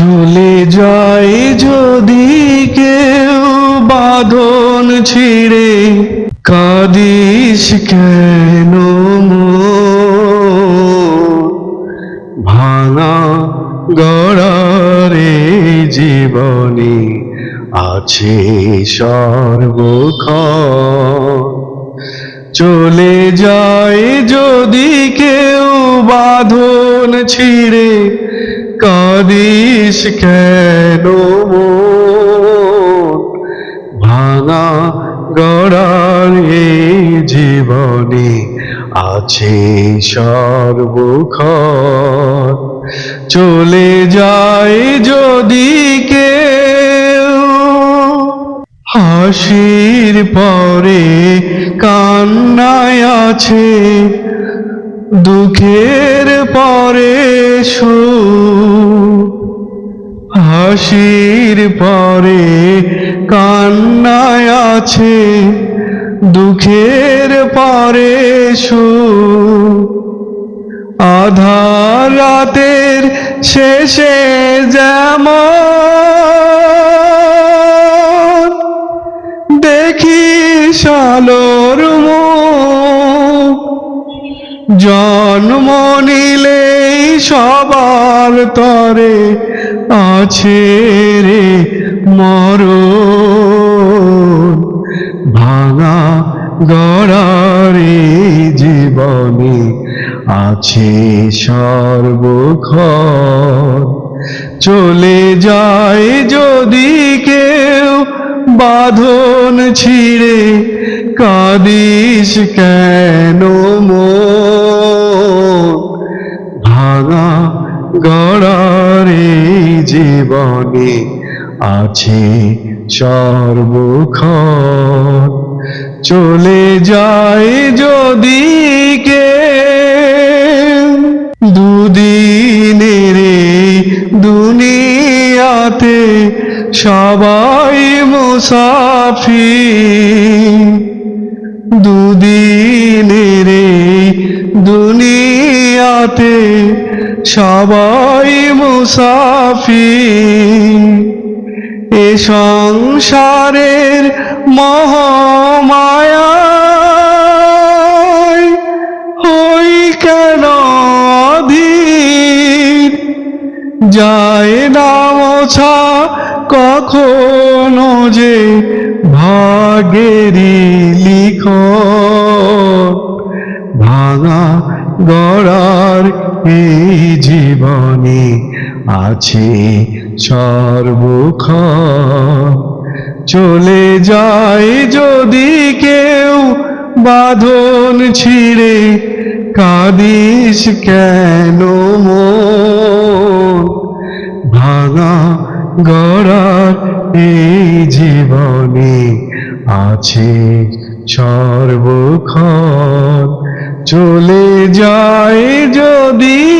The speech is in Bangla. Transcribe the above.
চলে যায় যদি কেউ বাঁধন ছিঁড়ে কাদিস কেন? ভাঙা গড়ারে জীবনে আছে সর্বক্ষণ চলে কেউ বাঁধন ছিঁড়ে কাদিস কেন ভাঙা গড়ার এই জীবনে আছে সর্বক্ষণ। চলে যায় যদি কেউ। হাসির পরে কান্নায় আছে দুঃখের পরে সুখ, হাসির পরে কান্নায় আছে, দুঃখের পরে সুখ, আধার রাতের শেষে যেমন দেখি সালোর মুখ জন্ম নিলেই সবার তরে আছে রে মর ভাঙা গড়ারে জীবনে আছে সর্বক্ষণ চলে যায় যদি কেউ বাঁধন ছিঁড়ে, কাদিস কেন মন? জীবনে আছে সর্বক্ষণ। চলে যায় যদি কে দুদিনের দুনিয়াতে সবাই মুসাফি দুদিনের সবাই মুসাফি এ সংসারের মহামায়ায় হই কেন অধীর? যায় না মোছা কখনো যে ভাগেরি লিখ। ভাঙা গড়ার এই জীবনে আছে সর্বক্ষণ চলে যায় যদি কেউ বাঁধন ছিঁড়ে, কাদিস কেন? ভাঙা গড়ার এই জীবনে আছে সর্বক্ষণ चले जाए जो दी